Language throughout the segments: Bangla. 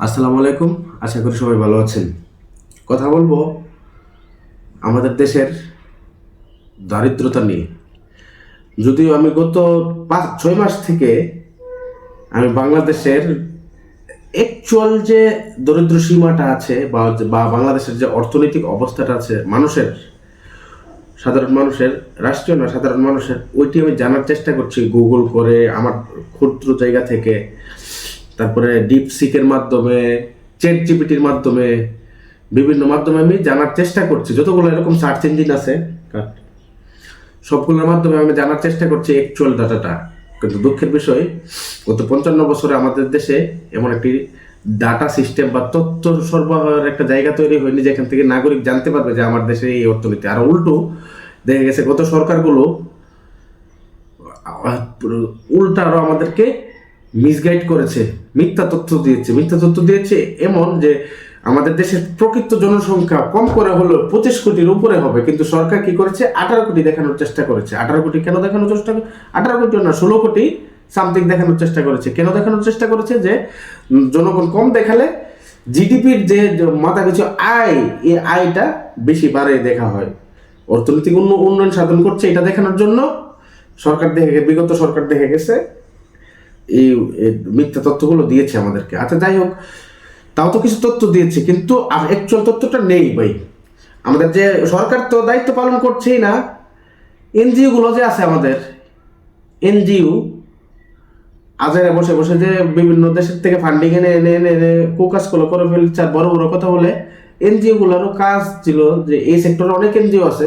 আসসালামু আলাইকুম। আশা করি সবাই ভালো আছেন। কথা বলব আমাদের দেশের দারিদ্রতা নিয়ে। যদিও আমি গত পাঁচ, ছয় মাস থেকে আমি বাংলাদেশের অ্যাকচুয়াল যে দরিদ্র সীমাটা আছে বা বাংলাদেশের যে অর্থনৈতিক অবস্থাটা আছে মানুষের, সাধারণ মানুষের, রাষ্ট্রীয় না, সাধারণ মানুষের, ওইটি আমি জানার চেষ্টা করছি গুগল করে, আমার ক্ষুদ্র জায়গা থেকে। তারপরে ডিপ সিকের মাধ্যমে চ্যাট জিপিটির মাধ্যমে, বিভিন্ন মাধ্যমে আমি জানার চেষ্টা করছি। যতগুলো এরকম সার্চ ইঞ্জিন আছে সবগুলোর মাধ্যমে আমি জানার চেষ্টা করছি অ্যাকচুয়াল ডাটাটা কিন্তু দুঃখের বিষয়, গত পঞ্চান্ন বছরে আমাদের দেশে এমন একটি ডাটা সিস্টেম বা তথ্য সরবরাহের একটা জায়গা তৈরি হয়নি, যেখান থেকে নাগরিক জানতে পারবে যে আমার দেশে এই অর্থনীতি। আর উল্টো, দেখা গেছে গত সরকারগুলো উল্টা আরও আমাদেরকে মিসগাইড করেছে, মিথ্যা তথ্য দিয়েছে। মিথ্যা তথ্য দিয়েছে এমন যে আমাদের দেশের প্রকৃত জনসংখ্যা কম করে হলো পঁচিশ কোটির উপরে হবে। কিন্তু সরকার কি করেছে? আঠারো কোটি দেখানোর চেষ্টা করেছে। আঠারো কোটি কেন দেখানোর চেষ্টা আঠারো কোটি না, ষোলো কোটি সামথিং দেখানোর চেষ্টা করেছে। কেন দেখানোর চেষ্টা করেছে? যে জনগণ কম দেখালে জিডিপির যে মাথা পিছু আয়, এই আয়টা বেশি বাড়ে দেখা হয়। অর্থনৈতিক উন্ন- উন্নয়ন সাধন করছে এটা দেখানোর জন্য। সরকার দেখে বিগত সরকার দেখে গেছে। এই মিথ্যা তথ্যগুলো দিয়েছে আমাদেরকে। আচ্ছা যাই হোক, তাও তো কিছু তথ্য দিয়েছে, কিন্তু অ্যাকচুয়াল তথ্যটা নেই ভাই। আমাদের যে সরকার তো দায়িত্ব পালন করছেই না এনজিও গুলো যে আছে আমাদের, এনজিও, আজারে বসে বসে যে বিভিন্ন দেশের থেকে ফান্ডিং এনে এনে এনে এনে ফোকাস করে ফেলছে, আর বড় বড় কথা বলে এনজিও গুলোরও কাজ ছিল যে এই সেক্টরে অনেক এনজিও আছে,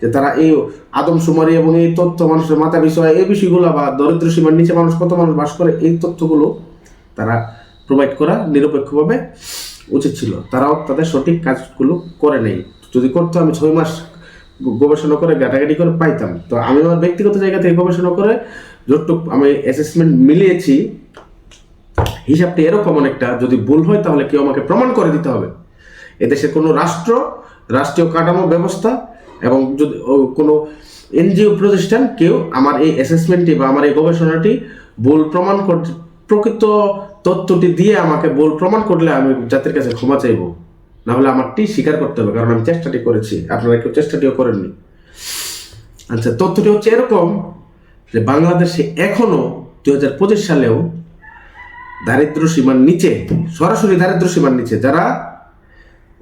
যে তারা এই আদমশুমারি এবং এই তথ্য মানুষের মাথা বিষয় এই বিষয়গুলো বা দরিদ্র সীমার নিচে মানুষ কত মানুষ বাস করে, এই তথ্যগুলো তারা প্রোভাইড করা নিরপেক্ষভাবে উচিত ছিল। তারাও তাদের সঠিক কাজগুলো করে নেই। যদি করতো, আমি ছয় মাস গবেষণা করে, ঘাটাঘাটি করে পাইতাম। তো আমি আমার ব্যক্তিগত জায়গা থেকে গবেষণা করে যতটুক আমি অ্যাসেসমেন্ট মিলিয়েছি, হিসাবটা এরকম অনেকটা, যদি ভুল হয় তাহলে কেউ আমাকে প্রমাণ করে দিতে হবে। এদেশের কোনো রাষ্ট্র, রাষ্ট্রীয় কাঠামো ব্যবস্থা এবং যদি কোনো এনজিও প্রতিষ্ঠান কেউ আমার এই অ্যাসেসমেন্টটি বা আমার এই গবেষণাটি ভুল প্রমাণ করতে প্রকৃত তথ্যটি দিয়ে আমাকে ভুল প্রমাণ করলে আমি জাতির কাছে ক্ষমা চাইব। না হলে আমারটি স্বীকার করতে হবে, কারণ আমি চেষ্টাটি করেছি। আপনারা কেউ চেষ্টাটিও করেননি। আচ্ছা তথ্যটি হচ্ছে এরকম যে বাংলাদেশে এখনও দু হাজার পঁচিশ সালেও দারিদ্র সীমার নিচে, সরাসরি দারিদ্র সীমার নিচে যারা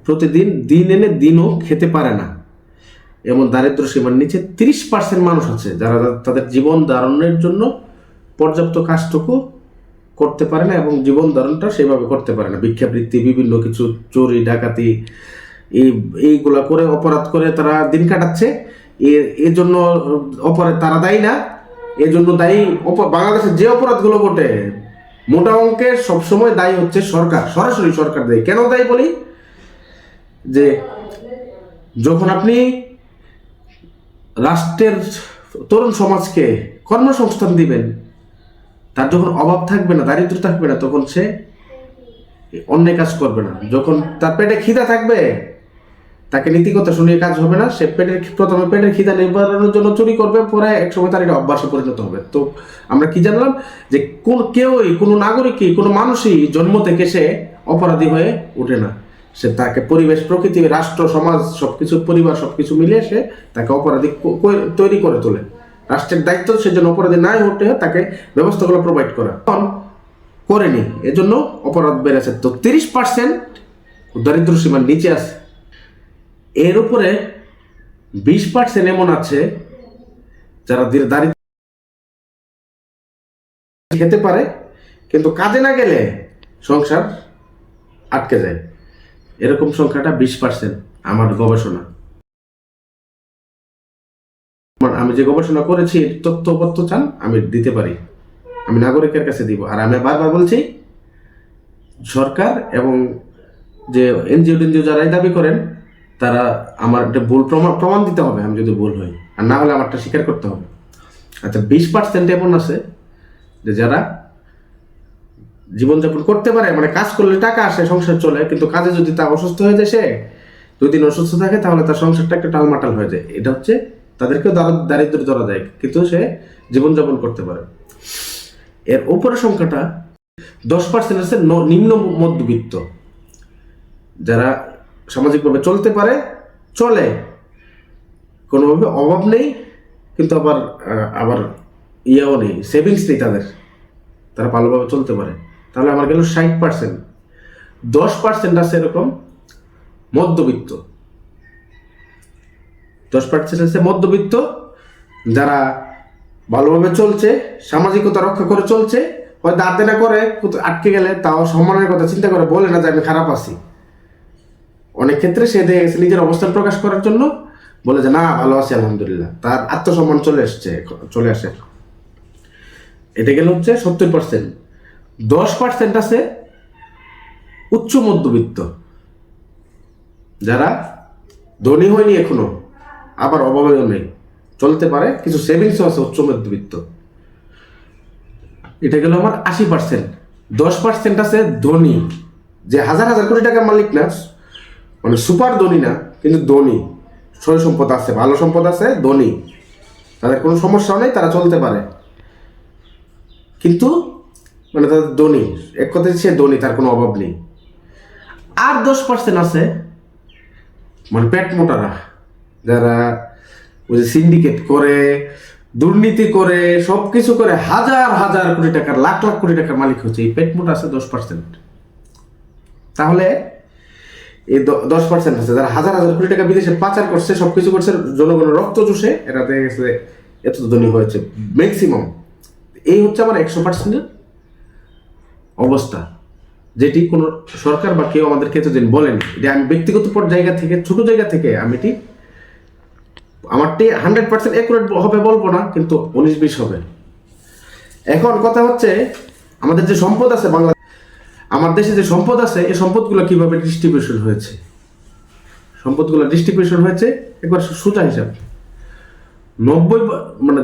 প্রতিদিন দিন এনে দিনও খেতে পারে না। এমন দারিদ্র সীমার নিচে তিরিশ পার্সেন্ট মানুষ আছে যারা তাদের জীবন ধারণের জন্য পর্যাপ্ত কাজটুকু করতে পারে না এবং জীবন ধারণটা সেভাবে করতে পারে না। ভিক্ষাবৃত্তি, বিভিন্ন কিছু, চুরি, ডাকাতি, এই, এইগুলা করে অপরাধ করে তারা দিন কাটাচ্ছে। এ- এর জন্য অপরাধ তারা দায়ী না। এর জন্য দায়ী বাংলাদেশের যে অপরাধগুলো ঘটে, মোটা অঙ্কের সবসময় দায়ী হচ্ছে সরকার, সরাসরি সরকার দায়ী। কেন দায়ী বলি? যে যখন আপনি রাষ্ট্রের তরুণ সমাজকে কর্মসংস্থান দিবেন, তার যখন অভাব থাকবে না, দারিদ্র থাকবে না, তখন সে অন্যায় কাজ করবে না। যখন তার পেটে খিদা থাকবে, তাকে নীতিকথা শুনিয়ে কাজ হবে না, সে পেটের প্রথমে পেটের খিদা নিবারণের জন্য চুরি করবে, পরে একসময় তার এটা অভ্যাসে পরিণত হবে। তো আমরা কি জানলাম যে কোন কেউই, কোনো নাগরিকই, কোনো মানুষই জন্ম থেকে সে অপরাধী হয়ে ওঠে না। সে তাকে পরিবেশ, প্রকৃতি, রাষ্ট্র, সমাজ, সবকিছু, পরিবার, সবকিছু মিলিয়ে সে তাকে অপরাধী তৈরি করে তোলে। রাষ্ট্রের দায়িত্ব সে যেন অপরাধী নাই হতে তাকে ব্যবস্থাগুলো প্রোভাইড করা। করেনি এজন্য অপরাধ বেড়েছে। তো তিরিশ পার্সেন্ট দারিদ্র সীমার নিচে আছে। এর উপরে বিশ পার্সেন্ট এমন আছে যারা দারিদ্র খেতে পারে, কিন্তু কাজে না গেলে সংসার আটকে যায়। এরকম সংখ্যাটা বিশ পার্সেন্ট আমার গবেষণা। আমি যে গবেষণা করেছি তথ্য পত্র চান, আমি দিতে পারি। আমি নাগরিকের কাছে দিব। আর আমি বারবার বলছি, সরকার এবং যে এনজিও টেনজিও যারাই দাবি করেন, তারা আমার একটা ভুল প্রমাণ প্রমাণ দিতে হবে, আমি যদি ভুল হই। আর না হলে আমারটা স্বীকার করতে হবে। আচ্ছা বিশ পার্সেন্ট এমন আছে যে যারা জীবনযাপন করতে পারে মানে কাজ করলে টাকা আসে, সংসার চলে, কিন্তু কাজে যদি তা অসুস্থ হয়ে যায় সে দুই দিন অসুস্থ থাকে, তাহলে তার সংসারটা একটা টালমাটাল হয়ে যায়। এটা হচ্ছে তাদেরকেও দার- দারিদ্র ধরা যায়, কিন্তু সে জীবনযাপন করতে পারে। এর উপরের সংখ্যাটা দশ পার্সেন্ট আছে নিম্ন মধ্যবিত্ত। যারা সামাজিকভাবে চলতে পারে, চলে। কোনোভাবে অভাব নেই, কিন্তু আবার আবার ইয়েও নেই সেভিংস নেই তাদের। তারা ভালোভাবে চলতে পারে। তাহলে আমার গেল ষাট পার্সেন্ট দশ পার্সেন্ট আছে এরকম মধ্যবিত্ত। দশ পার্সেন্ট আছে মধ্যবিত্ত, যারা ভালোভাবে চলছে, সামাজিকতা রক্ষা করে চলছে, হয়তো দাঁতে না করে আটকে গেলে তাও সম্মানের কথা চিন্তা করে বলে না যে আমি খারাপ আছি। অনেক ক্ষেত্রে সে দেখে গেছে নিজের অবস্থান প্রকাশ করার জন্য, বলে যে না, ভালো আছি, আলহামদুলিল্লাহ। তার আত্মসম্মান চলে এসছে, চলে আসে। এটা গেল হচ্ছে সত্তর পার্সেন্ট দশ পার্সেন্ট আছে উচ্চ মধ্যবিত্ত। যারা ধনী হয়নি এখনও, আবার অভাবেও নেই। চলতে পারে, কিছু সেভিংসও আছে উচ্চ মধ্যবিত্ত। এটা গেল আমার আশি পার্সেন্ট দশ পার্সেন্ট আছে ধনী, যে হাজার হাজার কোটি টাকার মালিক না মানে সুপার ধনী না, কিন্তু ধনী। সয় সম্পদ আছে, ভালো সম্পদ আছে, ধনী। তাদের কোনো সমস্যা নেই, তারা চলতে পারে। কিন্তু মানে তাদের ধনী। এক কথায় সে ধনী তার কোনো অভাব নেই। আর দশ পার্সেন্ট আছে মানে পেট মোটারা যারা ওই যে সিন্ডিকেট করে দুর্নীতি করে সব কিছু করে হাজার হাজার কোটি টাকার লাখ লাখ কোটি টাকার মালিক হচ্ছে। এই পেট মোটা আছে দশ পার্সেন্ট তাহলে এই দশ পার্সেন্ট আছে যারা হাজার হাজার কোটি টাকা বিদেশে পাচার করছে সবকিছু করছে জনগণের রক্ত চুষে এরা দেখে গেছে এত ধনী হয়েছে। ম্যাক্সিমাম এই হচ্ছে আমার একশো পার্সেন্টের অবস্থা। যেটি কোনো সরকার বা কেউ আমাদেরকে এতদিন বলেনি। যে আমি ব্যক্তিগত জায়গা থেকে, ছোট জায়গা থেকে আমি এটি আমারটি হান্ড্রেড পার্সেন্ট অ্যাকুরেট হবে বলব না, কিন্তু উনিশ বিশ হবে। এখন কথা হচ্ছে, আমাদের যে সম্পদ আছে বাংলা আমার দেশে যে সম্পদ আছে, এই সম্পদগুলো কীভাবে ডিস্ট্রিবিউশন হয়েছে? সম্পদগুলো ডিস্ট্রিবিউশন হয়েছে, একবার সোজা হিসাব। নব্বই মানে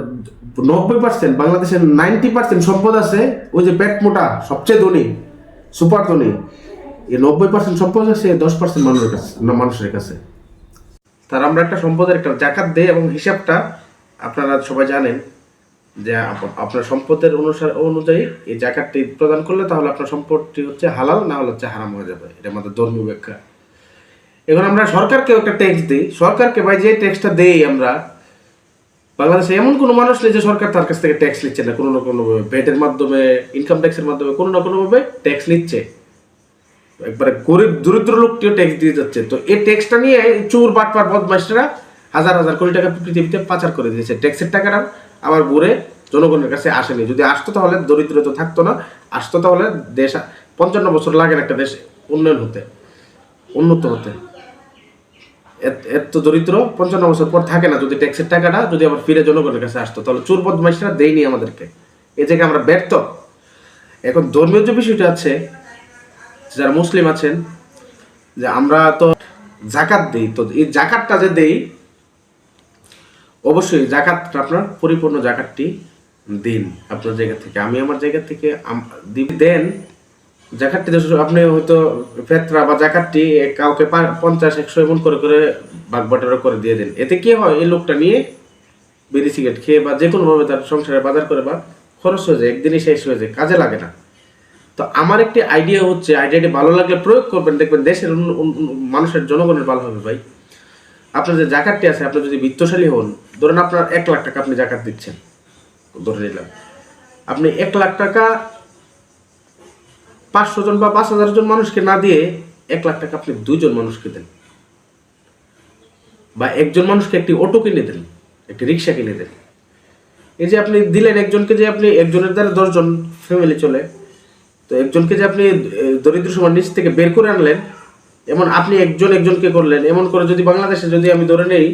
নব্বই পার্সেন্ট বাংলাদেশের নাইনটি পার্সেন্ট সম্পদ আছে ওই যে পেট মোটা, সবচেয়ে ধনী সুপার ধনী। এই নব্বই পার্সেন্ট সম্পদ আছে, দশ পার্সেন্ট মানুষের কাছে মানুষের কাছে। তার আমরা একটা সম্পদের একটা জাকাত দেই এবং হিসাবটা আপনারা সবাই জানেন যে আপনার সম্পদের অনুসার অনুযায়ী এই জাকাতটি প্রদান করলে তাহলে আপনার সম্পদটি হচ্ছে হালাল, না হলে হচ্ছে হারাম হয়ে যাবে। এটা আমাদের ধর্মীয় ব্যাখ্যা। এখন আমরা সরকারকেও একটা ট্যাক্স দিই। সরকারকে ভাই যে ট্যাক্সটা দেই আমরা বাংলাদেশে এমন কোনো মানুষ নেই যে সরকার তার কাছ থেকে ট্যাক্স নিচ্ছে না, কোনো না কোনো ভ্যাটের মাধ্যমে ইনকাম ট্যাক্সের মাধ্যমে, কোনো না কোনোভাবে ট্যাক্স নিচ্ছে। একবারে গরিব, দরিদ্র লোকটিও ট্যাক্স দিয়ে যাচ্ছে। তো এই ট্যাক্সটা নিয়ে চোর, বাটপার, বদমাইশরা হাজার হাজার কোটি টাকা পৃথিবীতে পাচার করে দিয়েছে। ট্যাক্সের টাকাটা আবার ঘুরে জনগণের কাছে আসেনি। যদি আসতো তাহলে দরিদ্র তো থাকতো না, আসতো তাহলে দেশ, পঞ্চান্ন বছর লাগে একটা দেশ উন্নয়ন হতে, উন্নত হতে। এত- দরিদ্র, পঞ্চান্ন বছর পর থাকে না যদি ট্যাক্সের টাকাটা যদি আবার ফিরে জনগণের কাছে আসতো। তাহলে চোর বদমাইশরা দেয়নি আমাদেরকে। এ জায়গায় আমরা ব্যর্থ। এখন ধর্মীয় যে বিষয়টা আছে, যারা মুসলিম আছেন, যে আমরা তো জাকাত দেই, তো এই জাকাতটা যে দেই, অবশ্যই জাকাতটা আপনার পরিপূর্ণ জাকাতটি দিন। আপনার জায়গা থেকে, আমি আমার জায়গা থেকে দেন জাকাতটি আপনি হয়তো ফেতরা বা জাকাতটি কাউকে পঞ্চাশ, একশো এমন করে করে বাটারা করে দিয়ে দেন। এতে কি হয়, এই লোকটা নিয়ে বিড়ি, সিগারেট খেয়ে বা যে কোনোভাবে তার সংসারে বাজার করে বা খরচ হয়ে যায়, একদিনই শেষ হয়ে যায়, কাজে লাগে না। তো আমার একটি আইডিয়া হচ্ছে আইডিয়াটি ভালো লাগলে প্রয়োগ করবেন, দেখবেন দেশের মানুষের জনগণের ভালো হবে ভাই। আপনার যে জাকাতটি আছে, আপনি যদি বিত্তশালী হন, ধরেন আপনার এক লাখ টাকা আপনি জাকাত দিচ্ছেন, ধরে নিলাম। আপনি এক লাখ টাকা পাঁচশো জন বা পাঁচ হাজার জন মানুষকে না দিয়ে এক লাখ টাকা আপনি দুজন মানুষকে দেন। বা একজন মানুষকে একটি অটো কিনে দেন, একটি রিক্সা কিনে দেন। এই যে আপনি দিলেন একজনকে যে আপনি, একজনের দ্বারা দশজন ফ্যামিলি চলে, তো একজনকে যে আপনি দরিদ্র সমাজ নিচ থেকে বের করে আনলেন, এমন আপনি একজন একজনকে করলেন, এমন করে যদি বাংলাদেশে যদি আমি ধরে নেই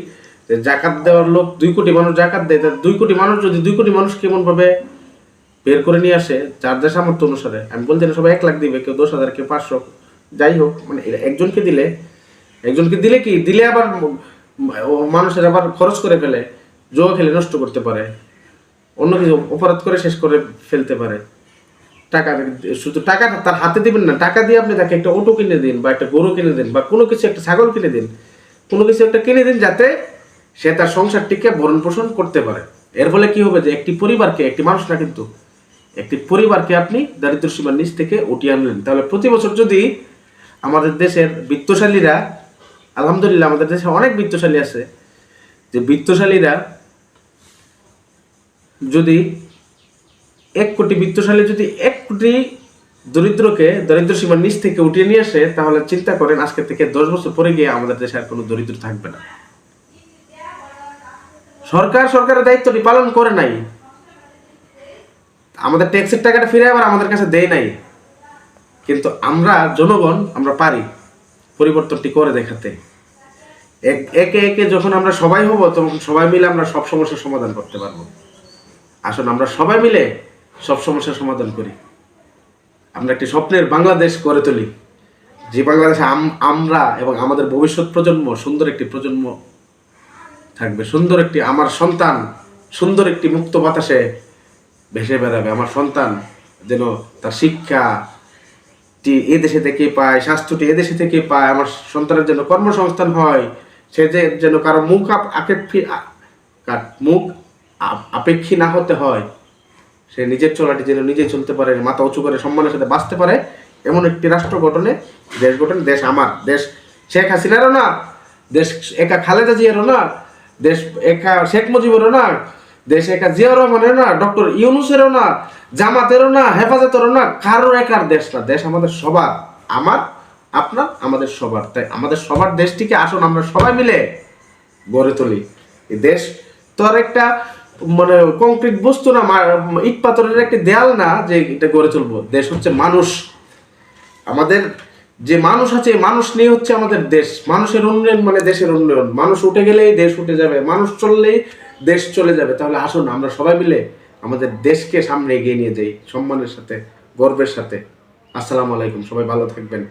যে জাকাত দেওয়ার লোক দুই কোটি মানুষ জাকাত দেয়, তা দুই কোটি মানুষ যদি দুই কোটি মানুষ কেমন ভাবে বের করে নিয়ে আসে যার যা সামর্থ্য অনুসারে। আমি বলছি না সবাই এক লাখ দিবে, কেউ দশ হাজার, কেউ পাঁচশো। যাই হোক মানে একজনকে দিলে একজনকে দিলে কি? দিলে আবার মানুষের আবার খরচ করে ফেলে, জোয়া খেলে নষ্ট করতে পারে। অন্য কিছু অপরাধ করে শেষ করে ফেলতে পারে। টাকা শুধু টাকা তার হাতে দিবেন না। টাকা দিয়ে আপনি তাকে একটা অটো কিনে দিন বা একটা গরু কিনে দিন বা কোনো কিছু, একটা ছাগল কিনে দিন। কোনো কিছু একটা কিনে দিন যাতে সে তার সংসারটিকে ভরণ পোষণ করতে পারে। এর ফলে কি হবে যে একটি পরিবারকে, একটি মানুষ না কিন্তু একটি পরিবারকে আপনি দারিদ্র সীমার নিচ থেকে উঠিয়ে আনলেন। তাহলে প্রতি বছর যদি আমাদের দেশের বিত্তশালীরা, আলহামদুলিল্লাহ আমাদের দেশে অনেক বিত্তশালী আছে, যে বিত্তশালীরা যদি এক কোটি, বিত্তশালী যদি এক কোটি দরিদ্রকে দরিদ্র সীমার নিচ থেকে উঠিয়ে নিয়ে আসে, তাহলে চিন্তা করেন আজকে থেকে দশ বছর পরে গিয়ে আমাদের দেশে আর কোনো দরিদ্র থাকবে না। সরকার সরকারের দায়িত্বটি পালন করে নাই। আমাদের ট্যাক্সের টাকাটা ফিরে আবার আমাদের কাছে দেয় নাই। কিন্তু আমরা জনগণ, আমরা পারি পরিবর্তনটি করে দেখাতে। এক- একে একে যখন আমরা সবাই হব, তখন সবাই মিলে আমরা সব সমস্যার সমাধান করতে পারব। আসুন, আমরা সবাই মিলে সব সমস্যার সমাধান করি। আমরা একটি স্বপ্নের বাংলাদেশ গড়ে তুলি। যে বাংলাদেশে আম- আমরা এবং আমাদের ভবিষ্যৎ প্রজন্ম সুন্দর একটি প্রজন্ম থাকবে, সুন্দর একটি আমার সন্তান, সুন্দর একটি মুক্ত বাতাসে ভেসে বেড়াবে। আমার সন্তান যেন তার শিক্ষা এ দেশে থেকে পায় স্বাস্থ্যটি এ দেশে থেকে পায়, আমার সন্তানের জন্য কর্মসংস্থান হয়, সে যে যেন কারও মুখ আপ- আপেক্ষী মুখ আপ- আপেক্ষী না হতে হয়, সে নিজের চলাটি যেন নিজে চলতে পারে, মাথা উঁচু করে সম্মানের সাথে বাঁচতে পারে, এমন একটি রাষ্ট্র গঠনে, দেশ গঠন, দেশ আমার, দেশ শেখ হাসিনারও না, দেশ একা খালেদা জিয়ারও না, দেশ একা শেখ মুজিবেরও না দেশ একা জিয়াউর রহমানেরও না, ডক্টর ইউনুসেরও না, জামাতেরও না, হেফাজতেরও না, কারোর একার দেশ না। দেশ আমাদের সবার, আমার, আপনার, আমাদের সবার। তাই আমাদের সবার দেশটিকে আসুন, আমরা সবাই মিলে গড়ে তুলি। এই দেশ তো আর একটা মানে কংক্রিট বস্তু না ইট পাথরের একটি দেয়াল না যে এটা গড়ে তুলবো। দেশ হচ্ছে মানুষ। আমাদের যে মানুষ আছে মানুষ নিয়ে হচ্ছে আমাদের দেশ। মানুষের উন্নয়ন মানে দেশের উন্নয়ন। মানুষ উঠে গেলেই দেশ উঠে যাবে। মানুষ চললেই দেশ চলে যাবে, তাহলে আসুন, আমরা সবাই মিলে আমাদের দেশকে সামনে এগিয়ে নিয়ে যাই, সম্মানের সাথে, গর্বের সাথে। আসসালামু আলাইকুম, সবাই ভালো থাকবেন।